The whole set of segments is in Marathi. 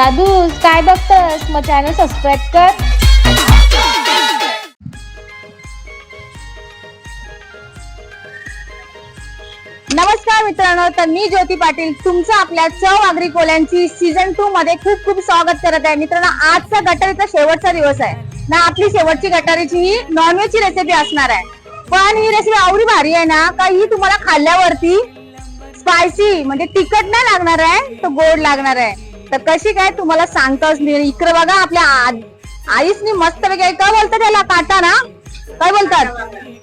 दादू काय बघतस? मग चॅनल सबस्क्राईब कर. नमस्कार मित्रांनो तर मी ज्योती पाटील तुमचं आपल्या चव आगरी कोल्यांची सीझन टू मध्ये खूप खूप स्वागत करत आहे. मित्रांनो आजचा गटारीचा शेवटचा दिवस आहे. ना आपली शेवटची गटारीची ही नॉनव्हेज ची रेसिपी असणार आहे. पण ही रेसिपी एवढी भारी आहे ना का ही तुम्हाला खाल्ल्यावरती स्पायसी म्हणजे तिखट नाही लागणार आहे तो गोड लागणार आहे. तर कशी काय तुम्हाला सांगताच नाही इकडे बघा आपल्या आ- आईसनी मस्त वेगळे काय बोलतात त्याला काटा ना? काय बोलतात?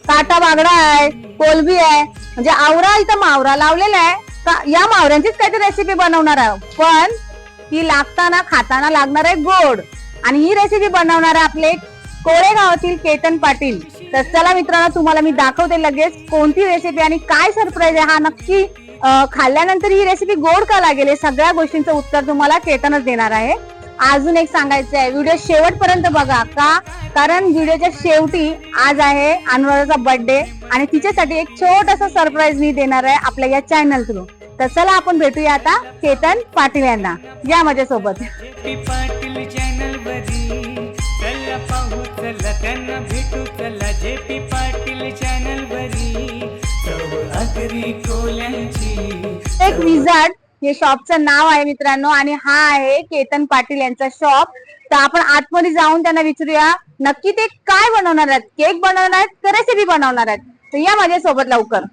काटा बागडा आहे कोलबी आहे. म्हणजे आवरा इथं मावरा लावलेला आहे. का या मावऱ्यांचीच काहीतरी रेसिपी बनवणार आहे. पण ही लागताना खाताना लागणार आहे गोड. आणि ही रेसिपी बनवणार आहे आपले कोळेगावातील केतन पाटील. तर चला मित्रांनो तुम्हाला मी दाखवते लगेच कोणती रेसिपी आणि काय सरप्राईज आहे. हा नक्की खाल्ल्यानंतर ही रेसिपी गोड का लागेल सगळ्या गोष्टींचं उत्तर तुम्हाला केतनच देणार आहे. अजून एक सांगायचं आहे व्हिडिओ शेवटपर्यंत बघा का? कारण व्हिडिओच्या शेवटी आज आहे अनुराधाचा बर्थडे आणि तिच्यासाठी एक छोटासा सरप्राईज मी देणार आहे आपल्या या चॅनल थ्रू तर चला आपण भेटूया आता केतन पाटील यांना. या माझ्यासोबत. जेपी भेटू चला एक विझार्ड हे शॉपचं नाव आहे मित्रांनो आणि हा आहे केतन पाटील यांचा शॉप तर आपण आतमध्ये जाऊन त्यांना विचारूया नक्की ते काय बनवणार आहेत? केक बनवणार आहेत का रेसिपी बनवणार आहेत? तर या माझ्यासोबत लवकर.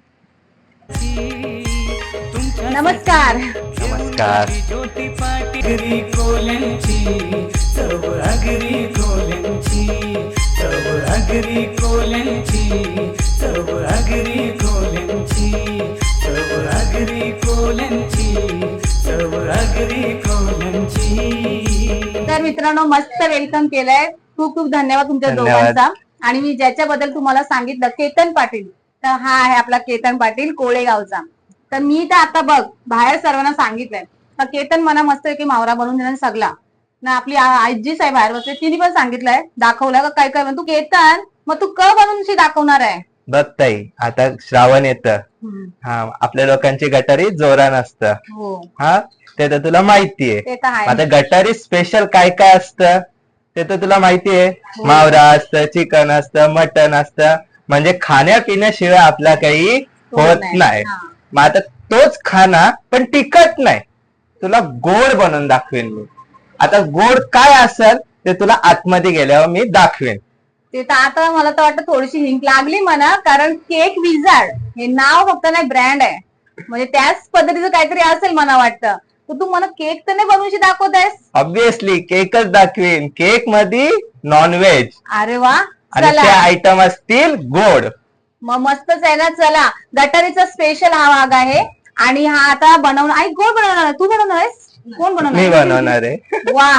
तुमच्या नमस्कार. नमस्कार. कोल्यांची चव अगरी कोल्यांची चव अगरी कोल्यांची चव अगरी कोल्यांची चव अगरी कोल्यांची चव अगरी कोल्यांची तर मित्रांनो मस्त वेलकम केलंय. खूप खूप धन्यवाद तुमच्या. दोघांचा. आणि मी ज्याच्याबद्दल तुम्हाला सांगितलं केतन पाटील. तर हा आहे आपला केतन पाटील कोळेगावचा. तर मी तर आता बघ बाहेर सर्वांना सांगितलंय. तर केतन मला मस्त की मावरा बनवून देणार सगळा. ना आपली आजी साहेब बाहेर बसले तिने पण सांगितलंय दाखवलं का काय काय म्हण- तू केतन मग तू क बनवून शी दाखवणार आहे. बघ ताई आता श्रावण येतं. हा आपल्या लोकांची गटारी जोरान असतं. हो. हा ते तर तुला माहितीये आता गटारी स्पेशल काय काय असतं ते तर तुला माहितीये हो. मावरा असतं चिकन असतं मटन असतं. म्हणजे खाण्यापिण्याशिवाय आपला काही होत नाही. हा. मग आता तोच खाना पण तिखट नाही. तुला गोड बनवून दाखवेन मी. आता गोड काय असेल ते तुला आतमध्ये गेल्यावर मी दाखवेन. ते तर आता मला तर वाटतं थोडीशी हिंक लागली म्हणा कारण केक विझार्ड हे नाव फक्त नाही ब्रँड आहे. म्हणजे त्याच पद्धतीचं काहीतरी असेल मला वाटतं. तर तू मला केक तर नाही बनवूशी दाखवत आहेस ऑब्विसली केकच दाखवेन. केकमध्ये नॉनव्हेज अरे वा आणि चला. ते आयटम असतील गोड. मग मस्तच आहे ना चला. गटारीचा स्पेशल हा भाग आहे. आणि हा आता बनवणार आई कोण बनवणार? तू बनवणार आहेस? कोण बनवणार? मी आहे? बनवणार आहे. वा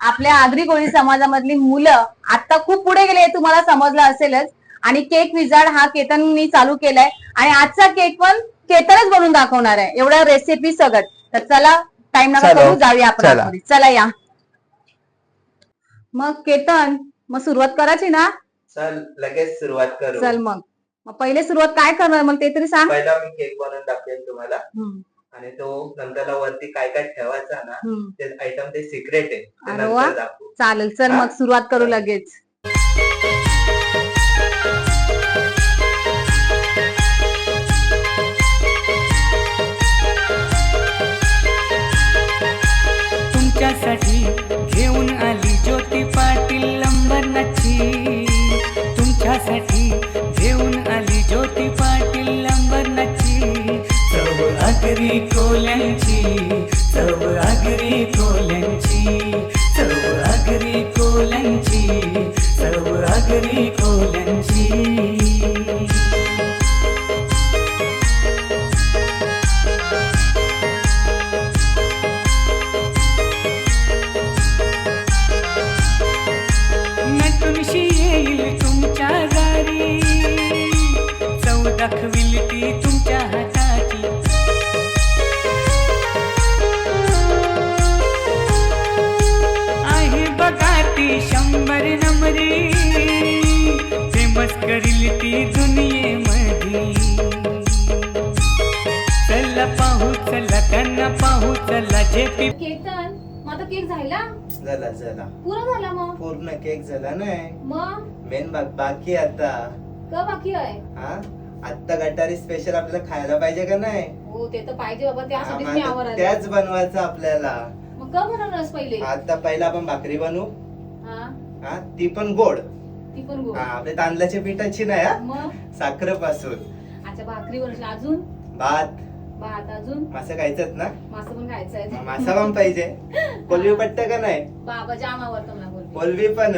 आपल्या आगरी कोळी समाजामधली मुलं आता खूप पुढे गेले हे तुम्हाला समजलं असेलच. आणि केक विजार्ड हा केतननी चालू केलाय. आणि आजचा केक पण केतनच बनवून दाखवणार आहे. एवढ्या रेसिपी सगळं. तर चला टाइम नका चलो. करू जाऊया आपण चला. आतमध्ये. चला या. मग केतन मग सुरुवात करायची ना? चल लगेच सुरुवात करू. चल मग. मग पहिले सुरुवात काय करणार? मग ते तरी सांग. पहिला मी केक बनवून दाखवेन तुम्हाला. हम्म, आणि तो नंतरला वरती काय काय ठेवायचा ना. ते आयटम ते सिक्रेट आहे. चालेल चल मग सुरुवात करू लगेच. अगरी कोल्यांची चव अगरी कोल्यांची पाहू चला जे पी केतन आता केक झाला? झाला झाला. पुरा झाला मग? पूर्ण केक झाला नाही मग? मेन बाकी आता. का बाकी आहे? हा? आत्ता गटारी स्पेशल आपल्याला खायला पाहिजे का नाही? हो ते तर पाहिजे बाबा मी आवर आले त्याच बनवायचं आपल्याला. मग का बनवणारस पहिले? आता पहिला आपण भाकरी बनवू. हा? हा ती पण गोड. ती पण गोड. हा आपल्या तांदळाच्या पिठाची नाही हा. मग? साखरेपासून. अच्छा भाकरी बनवली अजून? भात. भात अजून? मासा खायचंच ना? मासं पण खायचं मग आहे मासा पण पाहिजे. कोलवी पट्ट का नाही? बाबा जाम आवडतो मला कोलवी पण.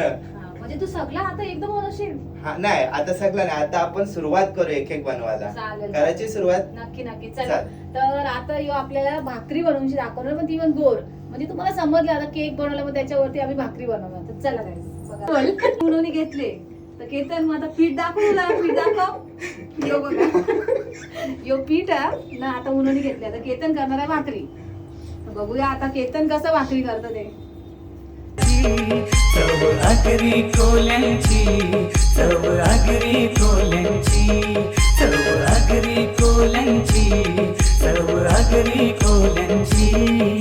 म्हणजे तू सगळा आता एकदम बनवशील हा नाही आता सगळं नाही. आता आपण सुरुवात करू एक एक बनवायला. चालेल. करायची सुरुवात? नक्की नक्की. चल. चाल. तर आता यो आपल्याला भाकरी बनवून दाखवणार पण ती पण गोड. म्हणजे तुम्हाला समजलं आता केक बनवला मग त्याच्यावरती आम्ही भाकरी बनवणार. तर चला म्हणून घेतले. तर केतन मग आता पीठ दाखव तुला पीठ दाखव. यो बघा. यो पीठ ना आता उन्होंने घेतले. आता केतन करणार आहे भाकरी. बघूया आता केतन कसं भाकरी करतं ते. चव आगरी कोल्यांची चव आगरी कोल्यांची चव आगरी कोल्यांची चव आगरी कोल्यांची.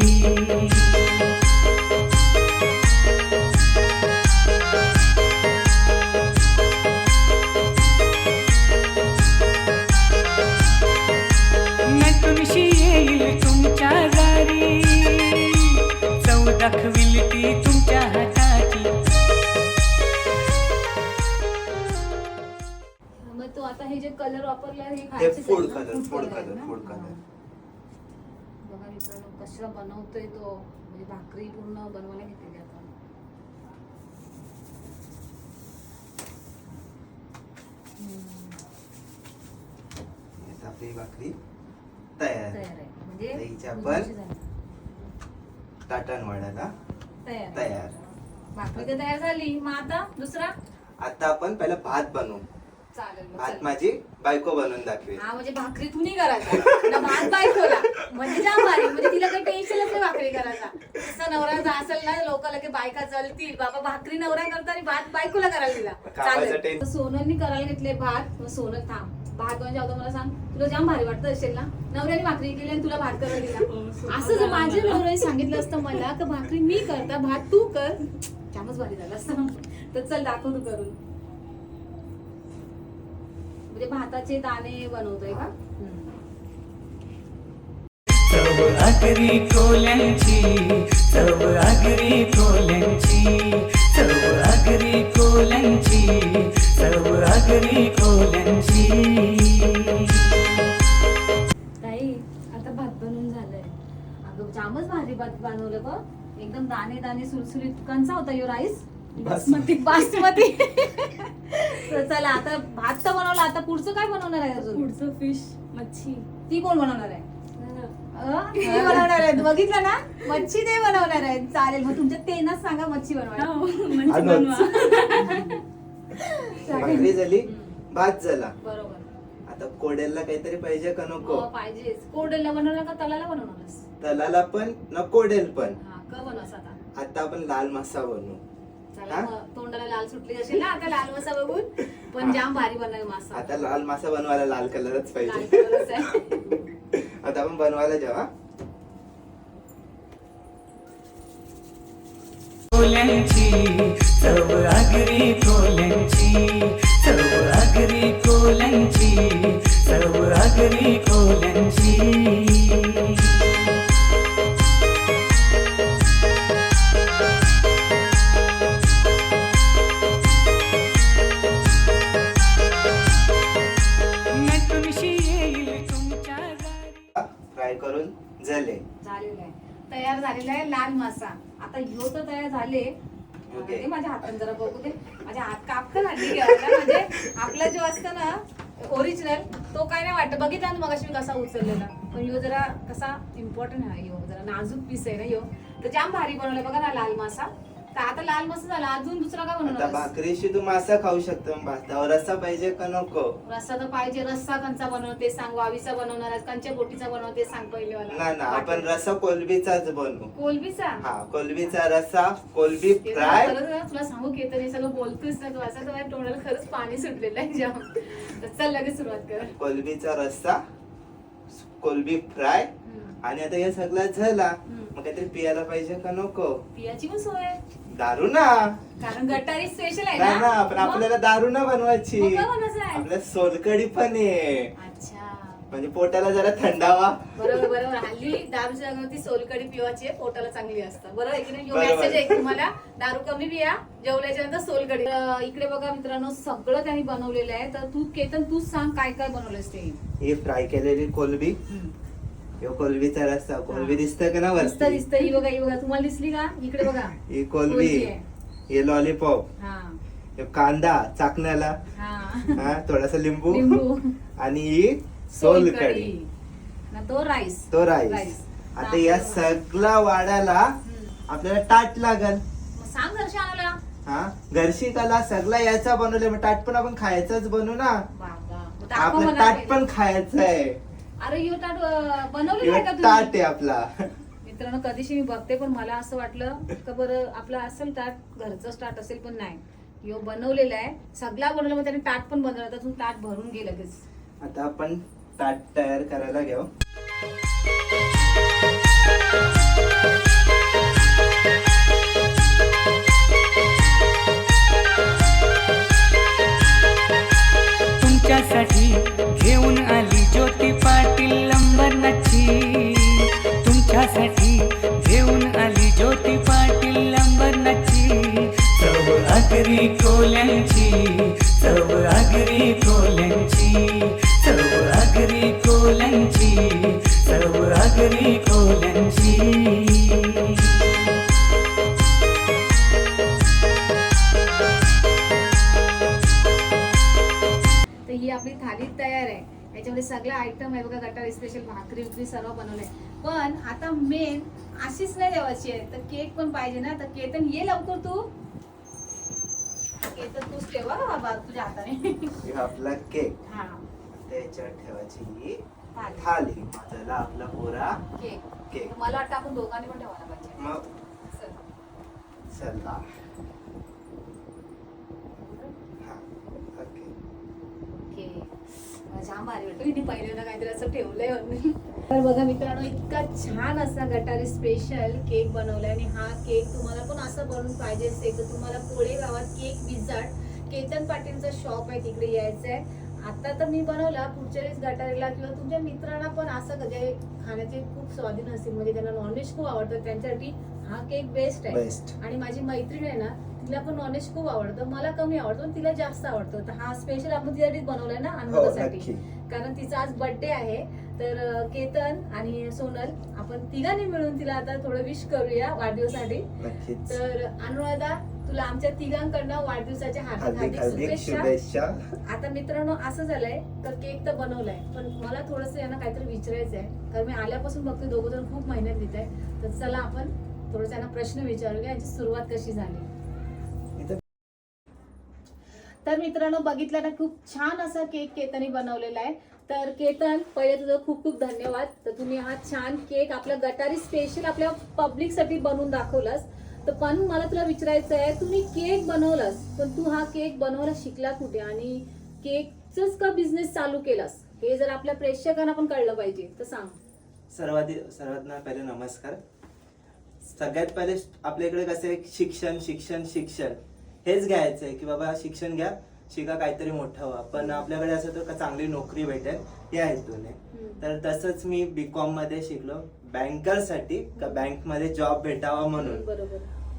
आता हे जे कलर वापरले हे ते खायचेच फूड? कलर फूड आहे कलर ना? फूड कलर बघा मित्रांनो कसं बनवतोय तो. म्हणजे भाकरी पूर्ण बनवायला घेतलेली आपण. आता आपली भाकरी तयार तयार आहे. म्हणजे दहीच्या पण? मुगाची झाली. ताटण वड्याला तयार तयार. भाकरी तर तयार झाली. मग आता दुसरा? आता आपण पहिला भात बनवू. चालेल मग भात चल. माझी बायको बनवून दाखवेल. हा म्हणजे भाकरी तू नाही करायचा. ना भात बायकोला. म्हणजे जा भारी म्हणजे तिला काही टेन्शनच नाही भाकरी करायचा तसा नवरा जा असेल ना लोक लगे बायका जलतील बाबा भाकरी नवरा करता आणि भात बायकोला करायला दिला. कामाचं चालेल. टेन्शन. तर सोनलनी करायला घेतले भात. मग सोनल थांब. भात म्हणजे अगोदर मला सांग. तुला जाम भारी वाटतं असेल ना? नवऱ्याने भाकरी केली आणि तुला भात करायला दिला. असं जर माझ्या नवऱ्याने सांगितलं असतं मला का भाकरी मी करता भात तू कर. जामच भारी झालं असतं. तर चल दाखव तू करून. म्हणजे भाताचे दाणे बनवतोय का? चव आगरी कोल्यांची चव आगरी कोल्यांची चव आगरी कोल्यांची चव आगरी कोल्यांची ताई आता भात बनवून झालंय. अगं जामच भारी भात बनवलं ग. एकदम दाणे दाणे सुलसुलीत कंचा होता यो राईस? बासमती. बासमती तर चला आता भात तर बनवला आता पुढचं काय बनवणार आहे अजून? पुढचं फिश मच्छी. ती कोण बनवणार आहे? अं? ती बनवणार आहे. बघितलं ना? मच्छी ते बनवणार आहे. चालेल मग तुमच्या तेनाच सांगा मच्छी बनवायला. हो, मच्छी आलोच. बनवा. भाकरी झाली भात झाला. बरोबर. आता कोडेलला काहीतरी पाहिजे का नको? हो पाहिजेच कोरडेला बनवणार का तलाला बनवणारस तलाला पण न कोडेल पण. हा का बनवस आता? आता आपण लाल मासा बनवू. हा? तोंडाला लाल सुटली असेल ना आता लाल मासा बघून. पण जाम भारी मासा. आता लाल मासा बनवायला लाल कलरच लाल पाहिजे. कलरच आहे. आता आपण बनवायला जेव्हा कोल्यांची चव आगरी कोल्यांची चव आगरी कोल्यांची चव आगरी कोल्यांची. करून झाले. झालेलं आहे. तयार झालेला आहे लाल मासा. आता ह्यो तर तयार झाले. ओके. दे माझ्या हातात जरा बघू दे. माझ्या हात कापतं हल्ली घ्यायला म्हणजे आपला जो असतो ना ओरिजिनल तो काय नाही वाटत. बघितला ना मग मी कसा उचललेला. पण ह्यो जरा कसा इम्पॉर्टंट आहे ह्यो. जरा नाजूक पीस आहे ना ह्यो. तर जाम भारी बनवलं बघा ना लाल मासा. तर आता लाल मासा झाला. अजून दुसरा काय आता बनवणार भाकरीशी तू मासा खाऊ शकतो. भातावर रस्सा पाहिजे का नको? रस्सा तर पाहिजे. रस्सा कंचा बनव ते सांग. वावीचा बनवणार आहेस, कंच्या बोटीचा बनव ते सांग पहिले. ना ना आपण रस्सा कोलबीचाच बनवू. कोलबीचा? हा कोलबीचा रस्सा कोलबी ते फ्राय. खरंच तुला सांगू की हे सगळं बोलतोयस ना तू. असं तर माझ्या तोंडाला खरंच पाणी सुटलेलं आहे जाम. तर चल लगेच सुरुवात कर. कोलबीचा रस्सा कोलबी फ्राय. हम्म. आणि आता हे सगळं झाला. हम्म. मग काहीतरी पियाला पाहिजे का नको? पियाची पण सोय आहे. दारू ना. कारण गटारी स्पेशल आहे नाही ना. पण मग? आपल्याला दारू ना बनवायची. मग काय बनवायचं आहे? आपल्याला सोलकडी पण आहे. अच्छा. म्हणजे पोटाला जरा थंडावा. बरोबर बरोबर. हल्ली दारूच्या जागेवरती सोलकडी पिवाची आहे पोटाला चांगली असतं. बरोबर आहे की नाही बरोबर. मेसेज आहे तुम्हाला. दारू कमी पिया जेवल्याच्या नंतर सोलकडी तर इकडे बघा मित्रांनो सगळं त्यांनी बनवलेलं आहे. तर तू केतन तूच सांग काय काय बनवलंस ते? ही फ्राय केलेली कोलबी. ह्यो कोलबीचा रस्ता कोलबी दिसतंय का ना दिसतं वरती? दिसतं ही बघा ही बघा. तुम्हाला दिसली का? इकडे बघा. ही कोलबी कोलबी आहे. हे लॉलीपॉप. हा. हे कांदा चाकण्याला. हा. हा थोडासा लिंबू. लिंबू. आणि ही सोलकडी ना तो राईस. तो राईस. आता या सगळा वाड्याला. आपल्याला ताट लागल. मग सांग घरच्या हा? घरशी कला सगळा याचा बनवले मग ताट पण आपण खायचंच बनवू ना. बाबा. आपलं ताट पण खायचं आहे अरे यो ताट बनवलेलं आहे का ताट तुम्ही आहे आपला. मित्रांनो कधीशी मी बघते पण मला असं वाटलं का बरं आपलं असेल ताट घरचं ताट असेल पण नाही. यो बनवलेला आहे. सगळा बनवला मग त्याने ताट पण बनवलं तर तू ताट भरून घे लगेच. आता आपण ताट तयार करायला घेऊ. तुमच्यासाठी घेऊन तुमच्यासाठी घेऊन आली ज्योती पाटील लंबरनाची चव आगरी कोल्यांची चव आगरी कोल्यांची चव आगरी कोल्यांची चव आगरी याच्यामध्ये सगळे आयटम आहे बघा गटार स्पेशल भाकरी उकरी सर्व बनवलंय. पण आता मेन अशीच नाही देवाची आहे. तर केक पण पाहिजे ना. तर केतन ये लवकर तू. केतन तूच ठेवा बाबा तुझ्या हाताने. आपला केक हा. त्याच्यावर ठेवायची थाली. माझ्याला आपला पुरा केक केक मला वाटतं आपण दोघांनी पण ठेवायला पाहिजे. मग? चल. चला हा ओके ओके जाम भारी वाटतो हिने पहिल्यांदा काहीतरी असं ठेवलंय म्हणून. तर बघा मित्रांनो इतका छान असा गटारी स्पेशल केक बनवलाय आणि हा केक तुम्हाला पण असं बनवून पाहिजे असेल तर तुम्हाला पुणे गावात केक विजार्ड केतन पाटीलचं शॉप आहे तिकडे यायचं आहे आता तर मी बनवला पुढच्या वेळेस गटारीला किंवा तुमच्या मित्रांना पण असं जे खाण्याचे खूप स्वाधीन असतील म्हणजे त्यांना नॉनव्हेज खूप आवडतं त्यांच्यासाठी हा केक बेस्ट आहे. बेस्ट आणि माझी मैत्रीण आहे ना तिला पण नॉनव्हेज खूप आवडतं मला कमी आवडतं पण तिला जास्त आवडतं. तर हा स्पेशल आपण तिच्यासाठी बनवलाय ना हो अनुभवासाठी. नक्की. कारण तिचा आज बर्थडे आहे. तर अं, केतन आणि सोनल आपण तिघांनी मिळून तिला आता थोडं विश करूया वाढदिवसासाठी. नक्कीच. तर अनुराधा तुला आमच्या तिघांकडनं वाढदिवसाच्या हार्दिक हार्दिक हार्दिक हार्दिक शुभेच्छा. शुभेच्छा. आता मित्रांनो असं झालंय तर केक तर बनवलाय पण मला थोडस यांना काहीतरी विचारायचं आहे कारण मी आल्यापासून बघते दोघं जण खूप मेहनत घेत आहे तर चला आपण थोडस यांना प्रश्न विचारूया यांची सुरुवात कशी झाली? तर मित्रांनो बघितलं ना खूप छान असा केक केतनने बनवलेला आहे. तर केतन पहिले तुझं खूप खूप धन्यवाद. तर तुम्ही हा छान केक आपल्या गटारी स्पेशल आपल्या पब्लिकसाठी बनवून दाखवलास. तर पण मला तुला विचारायचं आहे तुम्ही केक बनवलास पण तू हा केक बनवायला शिकला कुठे? आणि केकच का बिझनेस चालू केलास? हे जर आपल्या प्रेक्षकांना पण कळलं पाहिजे तर सांग. सर्वात सर्वांना पहिले नमस्कार. सगळ्यात पहिले आपल्या इकडे कसं आहे शिक्षण शिक्षण शिक्षण. हेच घ्यायचं आहे की बाबा शिक्षण घ्या शिका काहीतरी मोठं व्हा. पण आपल्याकडे असं तर का चांगली नोकरी भेटेल या हेतूने. तर तसंच मी बी कॉममध्ये शिकलो. बँकरसाठी का बँकमध्ये जॉब भेटावा म्हणून.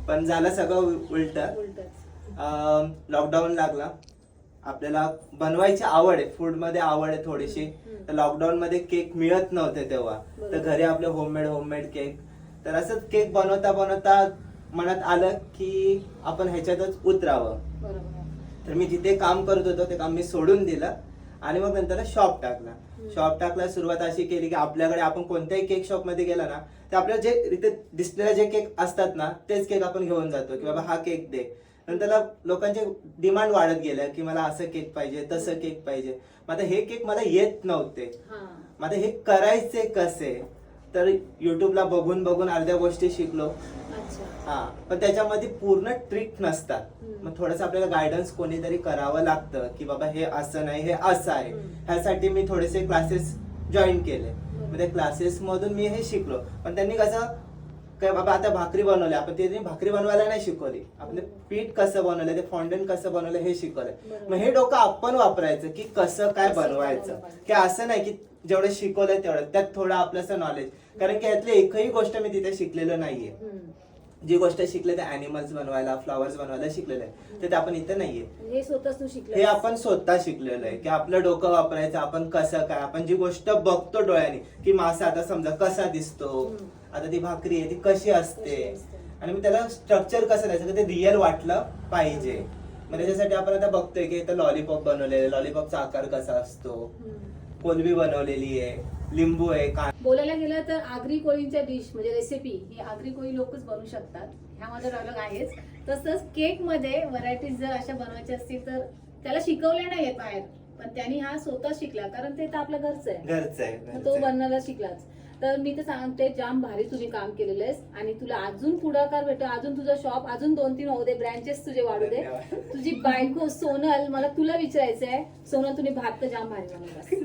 पण झालं सगळं उलट. लॉकडाऊन लागला. आपल्याला बनवायची आवड आहे फूडमध्ये आवड आहे थोडीशी. तर लॉकडाऊन मध्ये केक मिळत नव्हते तेव्हा. तर घरी आपले होममेड होममेड केक तर असंच केक बनवता बनवता मनात आलं की आपण ह्याच्यातच उतरावं. तर मी जिथे काम करत होतो ते काम मी सोडून दिलं आणि मग नंतर शॉप टाकला. शॉप टाकला सुरुवात अशी केली की आपल्याकडे आपण कोणत्याही केक शॉपमध्ये गेला ना तर आपल्याला जे इथे डिस्प्लेला जे केक असतात ना तेच केक आपण घेऊन जातो की बाबा हा केक दे. नंतर लोकांचे डिमांड वाढत गेल्या की मला असं केक पाहिजे तसं केक पाहिजे. मग आता हे केक मला येत नव्हते. मग हे करायचे कसे? तर युट्यूबला बघून बघून अर्ध्या गोष्टी शिकलो हा पण त्याच्यामध्ये पूर्ण ट्रिक नसतात. मग थोडंसं आपल्याला गायडन्स कोणीतरी करावं लागतं की बाबा हे असं नाही हे असं आहे. ह्यासाठी मी थोडेसे क्लासेस जॉईन केले. मग त्या क्लासेस मधून मी हे शिकलो पण त्यांनी कसं काय बाबा आता भाकरी बनवली आपण त्यांनी भाकरी बनवायला नाही शिकवली आपलं पीठ कसं बनवलं ते फॉन्डन कसं बनवलं हे बरोबर. मग हे डोकं आपण वापरायचं की कसं काय बनवायचं. की असं नाही की जेवढं शिकवलंय तेवढं त्यात थोडं आपलंसं नॉलेज कारण की यातली एकही गोष्ट मी तिथे शिकलेलो नाहीये. जी गोष्ट शिकले ते अॅनिमल्स बनवायला फ्लॉवर्स बनवायला शिकलेलं आहे ते आपण इथे नाहीये. हे स्वतःच तू शिकलं आपण स्वतः शिकलेलं आहे की आपलं डोकं वापरायचं आपण कसं काय आपण जी गोष्ट बघतो डोळ्याने की मासा आता समजा कसा दिसतो हम्म. आता ती भाकरी आहे ती कशी असते? कशी असते. आणि मग त्याला स्ट्रक्चर कसं द्यायचं? की ते रिअल वाटलं पाहिजे. मग त्याच्यासाठी आपण आता बघतोय की इथं लॉलीपॉप बनवलेलं लॉलीपॉपचा आकार कसा असतो? कोलबी बनवलेली आहे. लिंबू आहे का बोलायला गेलं तर आगरी कोळींच्या डिश म्हणजे रेसिपी ही आगरी कोळी लोकच बनवू शकतात. ह्या माझा डायलॉग आहेच. तसंच केकमध्ये व्हरायटीज जर अशा बनवायच्या असतील तर त्याला शिकवल्या नाही येत बाहेर पण त्यांनी हा स्वतः शिकला कारण ते तर आपल्या घरचं आहे. घरचं आहे तो. बनवायला शिकलाच. तर मी तर सांगते जाम भारी तुम्ही काम केलेलं आहेस. आणि तुला अजून पुढाकार भेटो अजून तुझं शॉप अजून दोन तीन होऊ दे ब्रँचेस तुझे वाढू दे. तुझी बायको सोनल मला तुला विचारायचं आहे सोनल तुम्ही भात तर जाम भारी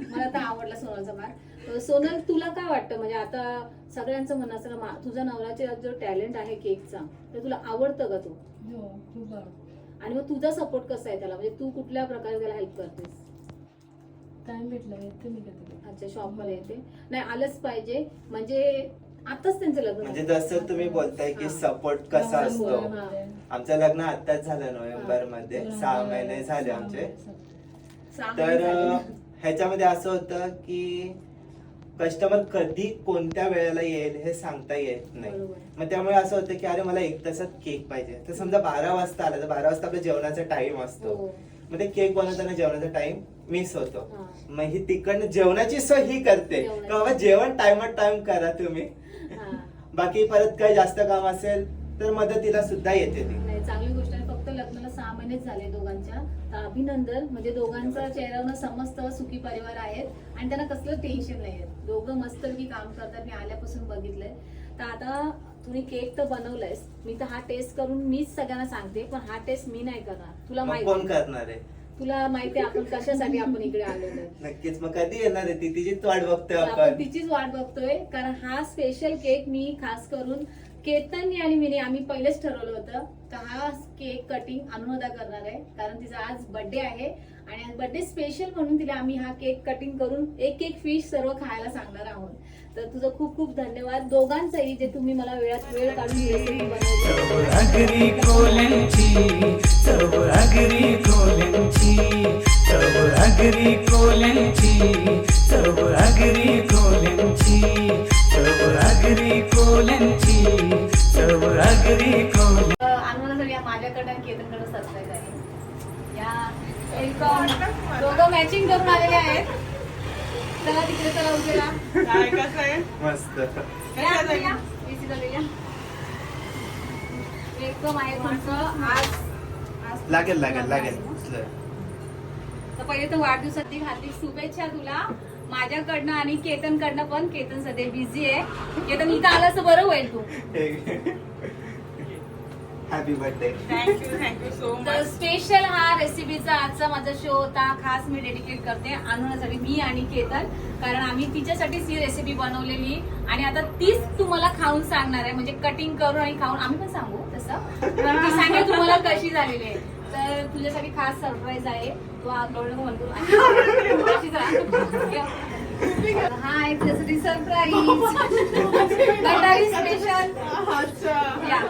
मला तर आवडला सोनलचा भात. सोनल तुला काय वाटतं? म्हणजे आता सगळ्यांचं म्हणणं असं तुझा नवऱ्याचे जो टॅलेंट आहे केकचा तर तुला आवडतं का तो? हो खूप आवडतं. आणि मग तुझा सपोर्ट कसा आहे त्याला? म्हणजे तू कुठल्या प्रकारे त्याला हेल्प करतेस? टाइम भेटला येते मी कधी अच्छा शॉपमध्ये येते. नाही आलंच पाहिजे. म्हणजे आताच त्यांचं लग्न म्हणजे. जसं तुम्ही बोलताय की. सपोर्ट कसा असतो. आमचं लग्न आताच झालं नोव्हेंबरमध्ये सहा महिने झाले आमचे. तर ह्याच्यामध्ये असं होतं की कस्टमर कधी कोणत्या वेळेला येईल हे सांगता येत नाही. मग त्यामुळे असं होतं की अरे मला एक तासात केक पाहिजे. तर समजा बारा वाजता आला तर बारा वाजता आपला जेवणाचा टाइम असतो. हो. मग ते केक बनवताना जेवणाचा टाइम मिस होतो. मग ही तिकडनं जेवणाची सोय ही करते. बाबा जेवण टाइमात टाइम करा तुम्ही. हा. बाकी परत काही जास्त काम असेल तर मदतीला सुद्धा येते ती. चांगली गोष्ट आहे. फक्त लग्नाला सहा महिनेच झाले दोघांच्या. अभिनंदन. म्हणजे दोघांचा चेहऱ्यावरनं समजतं सुखी परिवार आहेत. आणि त्यांना कसलं टेन्शन नाही आहे दोघं मस्त की काम करतात. मी आल्यापासून बघितलंय. तर आता तुम्ही केक तर बनवलायस. मी तर हा टेस्ट करून मीच सगळ्यांना सांगते पण हा टेस्ट मी नाही करणार. तुला मग माहिती कोण. करणार आहे? तुला माहिती आहे आपण कशासाठी आपण इकडे आलेलो आहे. नक्कीच. मग कधी येणार आहे? ती तिचीच वाट बघतोय आपण आपण. तिचीच वाट बघतोय कारण हा स्पेशल केक मी खास करून केतननी आणि मीने आम्ही पहिलेच ठरवलं होतं. तर हा केक कटिंग अनुराधा करणार आहे. कारण तिचा आज बर्थडे आहे. आणि आज बर्थडे स्पेशल म्हणून तिला आम्ही हा केक कटिंग करून एक एक फिश सर्व खायला सांगणार आहोत. तर तुझं खूप खूप धन्यवाद दोघांचंही जे तुम्ही मला वेळात वेळ काढून ही या माझ्याकडनं आणि केतनकडनं सरप्राईज आहे. या एक दोघं मॅचिंग करून आलेले आहेत. चला तिकडे चला उद्या काय कसं आहे? मस्त. एकदम आहे तुमचं. आज आज लागेल लागेल लागेल. तर पहिले तर वाढदिवसाची हार्दिक शुभेच्छा तुला. माझ्याकडनं आणि केतनकडनं पण. केतन सध्या बिझी आहे. केतन इथं आलं तर बरं होईल तू. Happy birthday thank you thank you so तर मच स्पेशल हा रेसिपीचा आजचा माझा शो होता. खास मी डेडिकेट करते आणण्यासाठी मी आणि केतन. कारण आम्ही तिच्यासाठीच ही रेसिपी बनवलेली. आणि आता तीच तुम्हाला खाऊन सांगणार आहे. म्हणजे कटिंग करून आणि खाऊन. आम्ही पण सांगू तसं. पण ती सांगेल तुम्हाला कशी झालेली आहे. तर तुझ्यासाठी खास सरप्राईज आहे. तू आठवड म्हणतो. हा. आहे तुझ्यासाठी सरप्राईज स्पेशल या.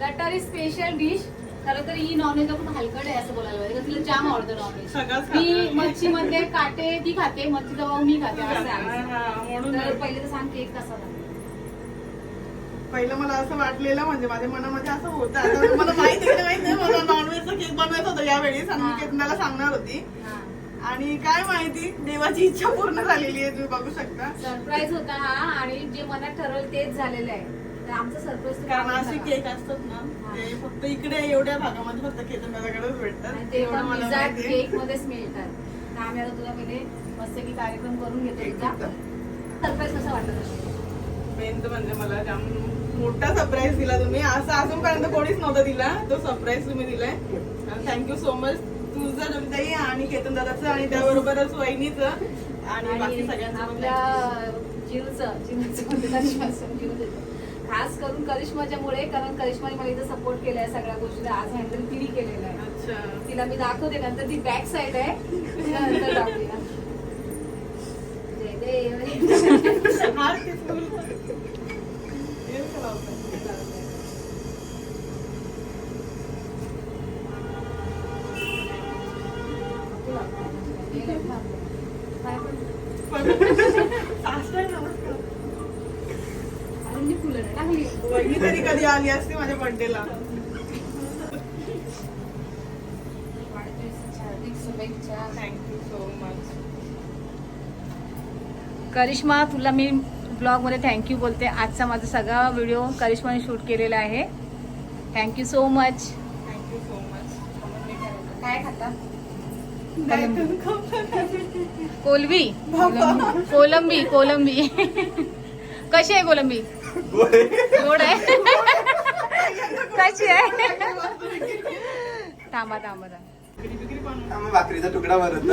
गटारी स्पेशल डिश खरं तर ही नॉनव्हेज खूप हलकट आहे असं बोलायला पाहिजे. तिला जाम आवडतं नॉनव्हेज मी खाते. मच्छी मध्ये काटे ती खाते मच्छीचा भाऊ मी खाते असं आहे. हा, तर पहिले तर सांग केक कसा? पहिलं मला असं वाटलेलं म्हणजे माझ्या मनामध्ये असं होतं. आता मला माहिती आहे की माहिती नाही. मला नॉनव्हेजचा केक बनवायचा होता यावेळेस आणि. मी केतनाला सांगणार होती. हा. आणि काय माहिती देवाची इच्छा पूर्ण झालेली आहे तुम्ही बघू शकता. सरप्राईज होता हा. आणि जे मनात ठरवलं तेच झालेलं आहे. कारण असे केक असतात ना ते फक्त इकडे एवढ्या भागामध्ये फक्त केतनदादाकडेच भेटतात. ते एवढं मला. केक मध्येच मिळतात. आम्ही आता तुला पहिले मस्त की कार्यक्रम करून घेतो सरप्राईज कसा वाटत मेन तर म्हणजे मला जाम मोठा सरप्राईज दिला तुम्ही. असं अजूनपर्यंत कोणीच नव्हतं दिला. तो सरप्राईज तुम्ही दिलाय. थँक्यू सो मच तुझं ताई आणि केतन दादाचं आणि त्याबरोबरच वहिनीचं. आणि बाकी सगळ्यांचं आपल्या जीवचं जीवचं खास करून करिश्माच्यामुळे कारण करिश्माने मला इथं सपोर्ट केलाय सगळ्या गोष्टीला. आज हँडल तिने केलेलं आहे. अच्छा. तिला मी दाखवते नंतर ती बॅक साईड आहे. तिला नंतर दाखवूया. जय देव हार किस बोलतो? हे चला आपण. सासरे नमस्कार. फुलं वहिनी तरी कधी आली असते माझ्या बर्थडेला वाढदिवसाच्या हार्दिक शुभेच्छा. थँक्यू सो मच करिश्मा तुला मी ब्लॉगमध्ये थँक्यू बोलते. आजचा माझा सगळा व्हिडिओ करिश्माने शूट केलेला आहे. Thank you so much thank you so much काय खाता? कोलबी कोलंबी. कोलंबी. कशी आहे कोलंबी? गोड आहे कशी आहे? थांबा थांबा थांबा. आम्ही भाकरीचा तुकडा भरत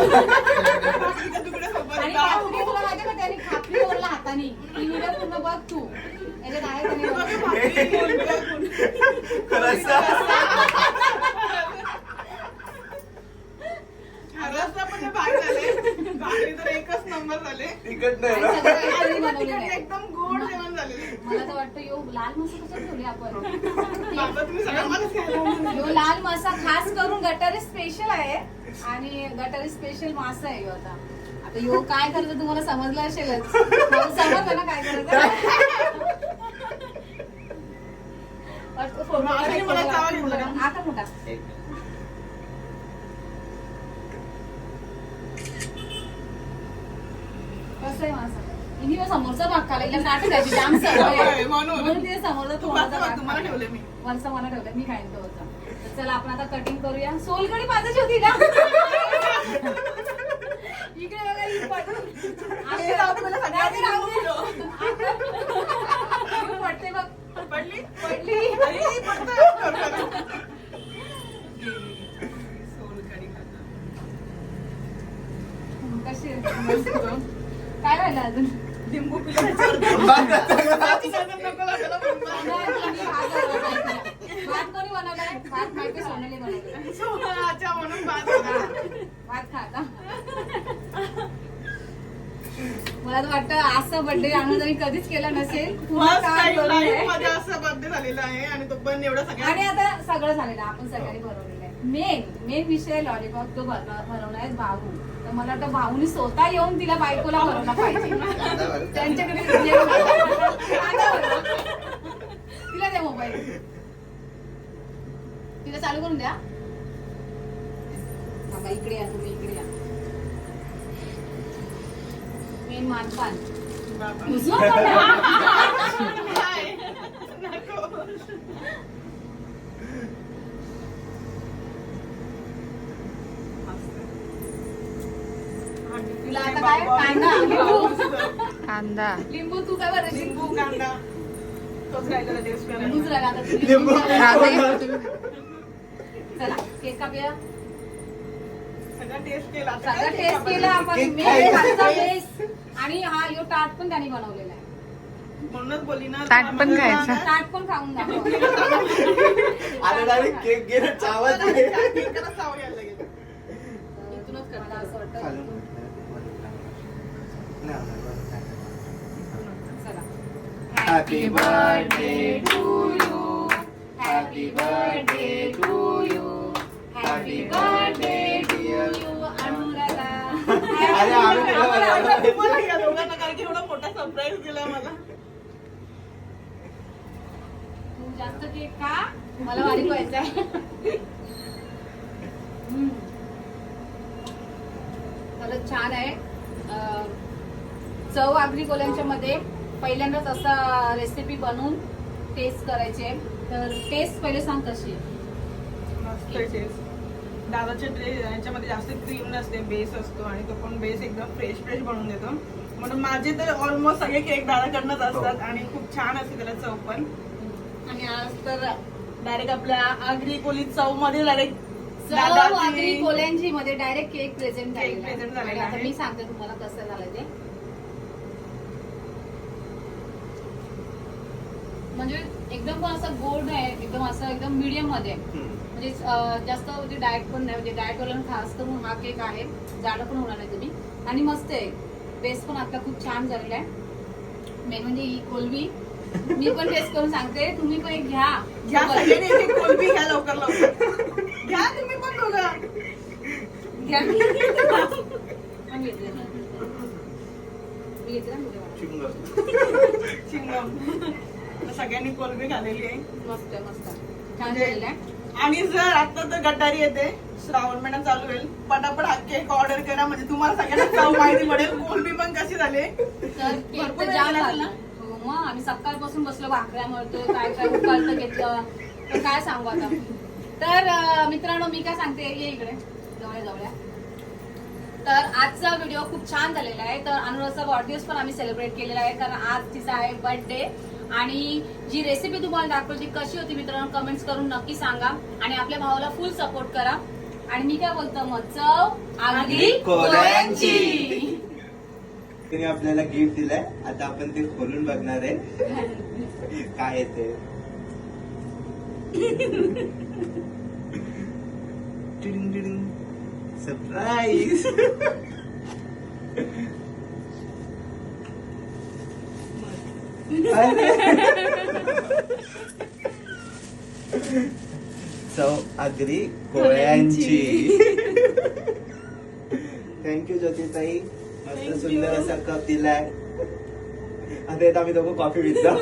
आणि काय होते तुला माहिती का त्याने खापरी ओरला हाताने. ती व्हिडिओ पूर्ण बघ तू. याच्यात आहे का नाही? रस्ता पण भाग तर एकच नंबर झाले. तिकट नाही. एकदम गोड जेवण झालेले. मला तर वाटतं यो लाल मासा कसा ठेवले आपण? बाबा तुम्ही सगळं मला खायला यो लाल मासा खास करून गटारी स्पेशल आहे. आणि गटारी स्पेशल मासा आहे यो आता. आता यो काय करायचं तुम्हाला समजलं असेलच. मला समजलं ना काय करायचं. वाटतं फोटो माशाने मला चावा घेतला का? आता मोठा कसं आहे यो समोरचा भाग जाम सवय आहे. म्हणून. तिने समोरचा थोडासा भाग. ठेवले मी. वरचा मला ठेवलं मी होता तर चला आपण आता कटिंग करूया. सोलकडी पाजायची होती इकडे बघा ही पडते बघ. पडली? पडली. खाता. कशी राहिलं अजून लिंबू. भात कोणी बनवलाय भात माहिती सोनाली म्हणून. भात मला तर वाटतं असं बर्थडे आनंदाने कधीच केला नसेल असं birthday झालेला आहे आणि तो पण एवढा आणि आता सगळं झालेलं. आपण सगळ्यांनी भरवलेलं आहे मेन मेन विषय लॉलीपॉप तो भर- भरवला आहे भाऊ मला वाटतं भाऊनी स्वतः येऊन तिला बायकोला भरवला पाहिजे. त्यांच्याकडे. तिला द्या मोबाईल. तिला चालू करून द्या. बाबा इकडे या तुम्ही इकडे या. मेन मानपान बाबा. उजवा पण ना. काय? नको. तुला आता काय कांदा. लिंबू कांदा लिंबू तू काय बरं लिंबू? कांदा. तोच राहिलेला टेस्ट लिंबू. चला केक कापूया? सगळं टेस्ट केला. सगळं टेस्ट? केलं आपण? आणि हा यो टाट पण त्यांनी बनवलेला आहे. म्हणूनच बोलली ना ताट पण खायचं. ना- टाट पण खाऊन दाखव. आता डायरेक्ट केक गेलं चावत नाही. इथूनच कर. मला असं वाटतं. Happy birthday to you. Happy birthday to you. Happy birthday to you, Anuradha. अरे, आम्ही तुला आता तुम्हाला या दोघांना कारण की एवढा मोठा सरप्राईज दिला मला तू जास्त केक खा मला वाढी व्हायचा आहे हम्म. खरंच छान आहे अं, चव आगरी कोल्यांच्या मध्ये पहिल्यांदाच असा रेसिपी बनवून टेस्ट करायची. आहे तर टेस्ट पहिले सांग कशी मस्त टेस्ट दादाच्या ट्रे याच्यामध्ये जास्त क्रीम नसते बेस असतो आणि तो पण बेस एकदम फ्रेश फ्रेश बनवून देतो. म्हणून माझे तर ऑलमोस्ट सगळे केक दादाकडनंच असतात आणि खूप छान असते त्याला चव पण. आणि आज तर डायरेक्ट आपल्या आगरी कोली चवमध्ये डायरेक्ट चव आगरी कोल्यांची मध्ये direct cake present Cake present झालेला. मी सांगते तुम्हाला कसं झालंय म्हणजे एकदम पण असं गोड आहे एकदम असं एकदम मीडियममध्ये. म्हणजे जास्त म्हणजे डाएट पण नाही म्हणजे डाएट वाल्यांना खास करून हा केक आहे. जाडं पण होणार आहे तुम्ही. आणि मस्त आहे. बेस पण आता खूप छान झालेला आहे. मेन म्हणजे ही कोलबी मी पण टेस्ट करून सांगते. तुम्ही पण एक घ्या. घ्या सगळ्यांनी एक एक कोलबी घ्या लवकर लवकर. घ्या तुम्ही पण दोघं. घ्या. मी घेतली. मी. चिंगम सगळ्यांनी कोलबी खाल्लेली आहे. मस्त मस्त छान म्हणजे- झालेलं आहे. आणि जर आता तर गटारी येते. श्रावण महिना चालू होईल. पटापट हा केक ऑर्डर करा. म्हणजे तुम्हाला सगळ्यांना चव माहिती पडेल. कोलबी पण कशी झाली? तर केक भरपूर तर वेळ जाम झाला. असेल झाला हो मग आम्ही सकाळपासून बसलो. भाकऱ्या मळतोय काय काय उकाळतं घेतलं. तर काय सांगू आता? तर अं, मित्रांनो मी काय सांगते? ये इकडे. जवळ जवळ तर आजचा व्हिडिओ खूप छान झालेला आहे. तर अनुराचा वाढदिवस पण आम्ही सेलिब्रेट केलेला आहे. कारण आज तिचा आहे बर्थडे आणि जी रेसिपी तुम्हाला दाखवली ती कशी होती मित्रांनो कमेंट्स करून नक्की सांगा. आणि आपल्या भावाला फुल सपोर्ट करा. आणि मी काय बोलतो मग चव कोल्यांची. तिने आपल्याला गिफ्ट दिलंय. आता आपण ते खोलून बघणार आहे. काय येते सरप्राईज चव आगरी कोळ्यांची थँक्यू ज्योतिताई मस्त सुंदर असा कप दिलाय आता येत आम्ही दोघं कॉफी पितो